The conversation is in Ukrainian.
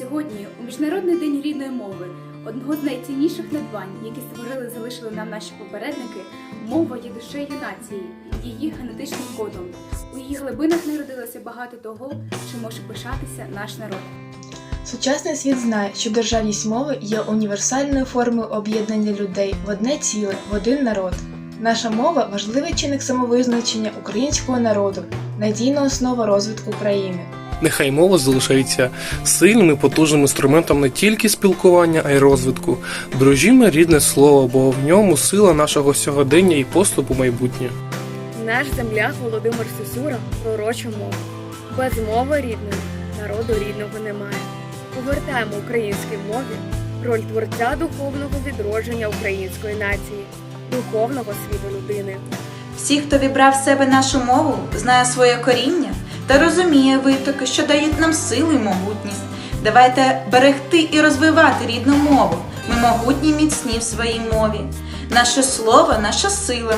Сьогодні, у Міжнародний день рідної мови, одного з найцінніших надбань, які створили залишили нам наші попередники, мова є душею нації, її генетичним кодом. У її глибинах народилося багато того, що може пишатися наш народ. Сучасний світ знає, що державність мови є універсальною формою об'єднання людей в одне ціле, в один народ. Наша мова важливий чинник самовизначення українського народу, надійна основа розвитку країни. Нехай мова залишається сильним і потужним інструментом не тільки спілкування, а й розвитку. Бережімо рідне слово, бо в ньому сила нашого сьогодення і поступу майбутнє. Наш земляк Володимир Сосюра пророча мова. Без мови рідної народу рідного немає. Повертаємо українській мові роль творця духовного відродження української нації, духовного світу людини. Всі, хто вібрав в себе нашу мову, знає своє коріння та розуміє витоки, що дають нам силу і могутність. Давайте берегти і розвивати рідну мову. Ми могутні міцні в своїй мові. Наше слово, наша сила.